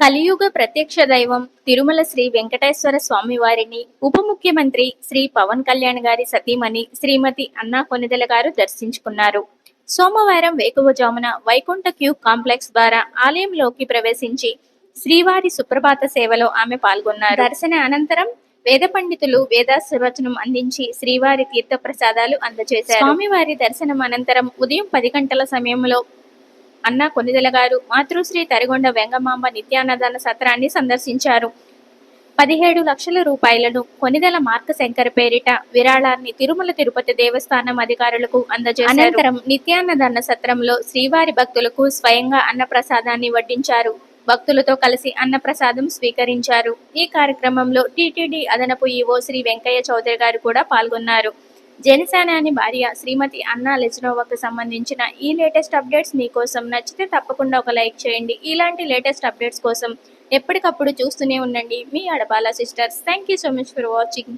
కలియుగ ప్రత్యక్ష దైవం తిరుమల శ్రీ వెంకటేశ్వర స్వామి వారిని ఉప ముఖ్యమంత్రి శ్రీ పవన్ కళ్యాణ్ గారి సతీమణి శ్రీమతి అన్నా కొనిదెల గారు దర్శించుకున్నారు. సోమవారం వేకువజామున వైకుంఠ క్యూ కాంప్లెక్స్ ద్వారా ఆలయంలోకి ప్రవేశించి శ్రీవారి సుప్రభాత సేవలో ఆమె పాల్గొన్నారు. దర్శన అనంతరం వేద పండితులు వేదాశీర్వచనం అందించి శ్రీవారి తీర్థ ప్రసాదాలు అందజేశారు. స్వామివారి దర్శనం అనంతరం ఉదయం పది గంటల సమయంలో అన్నా కొనిదెల గారు మాతృశ్రీ తరిగొండ వెంగమాంబ నిత్యాన్నదాన సత్రాన్ని సందర్శించారు. పదిహేడు లక్షల రూపాయలను కొనిదెల మార్క శంకర్ పేరిట విరాళాన్ని తిరుమల తిరుపతి దేవస్థానం అధికారులకు అందజేశారు. అనంతరం నిత్యాన్నదాన సత్రంలో శ్రీవారి భక్తులకు స్వయంగా అన్నప్రసాదాన్ని వడ్డించారు. భక్తులతో కలిసి అన్నప్రసాదం స్వీకరించారు. ఈ కార్యక్రమంలో టీటీడీ అదనపు ఈవో శ్రీ వెంకయ్య చౌదరి గారు కూడా పాల్గొన్నారు. జనసేనాని భార్య శ్రీమతి అన్నా లెజ్నోవాకు సంబంధించిన ఈ లేటెస్ట్ అప్డేట్స్ మీకోసం నచ్చితే తప్పకుండా ఒక లైక్ చేయండి. ఇలాంటి లేటెస్ట్ అప్డేట్స్ కోసం ఎప్పటికప్పుడు చూస్తూనే ఉండండి. మీ Adapala sisters. Thank you so much for watching.